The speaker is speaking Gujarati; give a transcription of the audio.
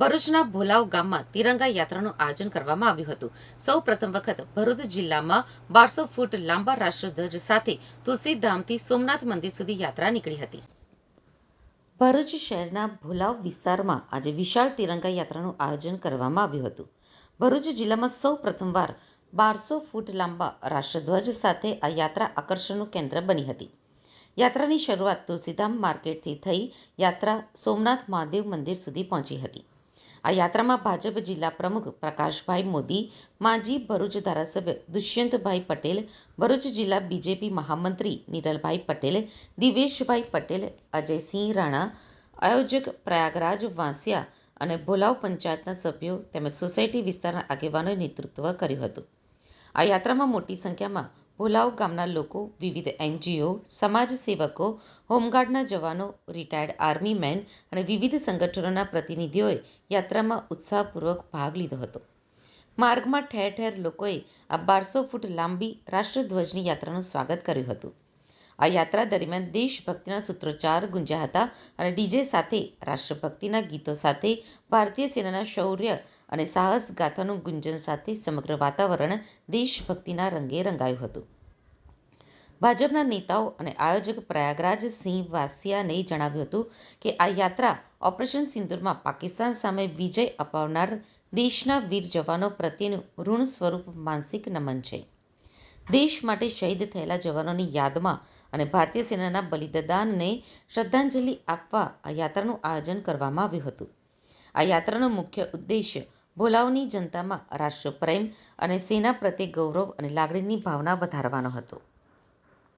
ભરૂચના ભોલાવ ગામમાં તિરંગા યાત્રાનું આયોજન કરવામાં આવ્યું હતું. સૌ પ્રથમ વખત ભરૂચ જિલ્લામાં બારસો ફૂટ લાંબા રાષ્ટ્રધ્વજ સાથે તુલસીધામથી સોમનાથ મંદિર સુધી યાત્રા નીકળી હતી. ભરૂચ શહેરના ભોલાવ વિસ્તારમાં આજે વિશાળ તિરંગા યાત્રાનું આયોજન કરવામાં આવ્યું હતું. ભરૂચ જિલ્લામાં સૌ પ્રથમવાર બારસો ફૂટ લાંબા રાષ્ટ્રધ્વજ સાથે આ યાત્રા આકર્ષણનું કેન્દ્ર બની હતી. યાત્રાની શરૂઆત તુલસીધામ માર્કેટથી થઈ યાત્રા સોમનાથ મહાદેવ મંદિર સુધી પહોંચી હતી. આ યાત્રામાં ભાજપ જિલ્લા પ્રમુખ પ્રકાશભાઈ મોદી, માજી ભરૂચ ધારાસભ્ય દુષ્યંતભાઈ પટેલ, ભરૂચ જિલ્લા બીજેપી મહામંત્રી નિરલભાઈ પટેલ, દિવેશભાઈ પટેલ, અજયસિંહ રાણા, આયોજક પ્રયાગરાજ વાંસિયા અને ભોલાવ પંચાયતના સભ્યો તેમજ સોસાયટી વિસ્તારના આગેવાનોએ નેતૃત્વ કર્યું હતું. આ યાત્રામાં મોટી સંખ્યામાં ભોલાવ ગામના લોકો, વિવિધ એનજીઓ, સમાજ સેવકો, હોમગાર્ડના જવાનો રિટાયર્ડ આર્મી મેન અને વિવિધ સંગઠનોના પ્રતિનિધિઓએ યાત્રામાં ઉત્સાહપૂર્વક ભાગ લીધો હતો. માર્ગમાં ઠેર ઠેર લોકોએ આ બારસો ફૂટ લાંબી રાષ્ટ્રધ્વજની યાત્રાનું સ્વાગત કર્યું હતું. આ યાત્રા દરમિયાન દેશભક્તિના સૂત્રોચ્ચાર ગુંજ્યા હતા અને ડીજે સાથે, રાષ્ટ્રભક્તિના ગીતો સાથે, ભારતીય સેનાના શૌર્ય અને સાહસ ગાથાનું ગુંજન સાથે સમગ્ર વાતાવરણ દેશભક્તિના રંગે રંગાયું હતું. ભાજપના નેતાઓ અને આયોજક પ્રયાગરાજ સિંહ વાસિયાને જણાવ્યું હતું કે આ યાત્રા ઓપરેશન સિંદુરમાં પાકિસ્તાન સામે વિજય અપાવનાર દેશના વીર જવાનો પ્રત્યેનું ઋણ સ્વરૂપ માનસિક નમન છે. દેશ માટે શહીદ થયેલા જવાનોની યાદમાં અને ભારતીય સેનાના બલિદાનને શ્રદ્ધાંજલિ આપવા આ યાત્રાનું આયોજન કરવામાં આવ્યું હતું. આ યાત્રાનો મુખ્ય ઉદ્દેશ્ય ભોલાવની જનતામાં રાષ્ટ્રપ્રેમ અને સેના પ્રત્યે ગૌરવ અને લાગણીની ભાવના વધારવાનો હતો.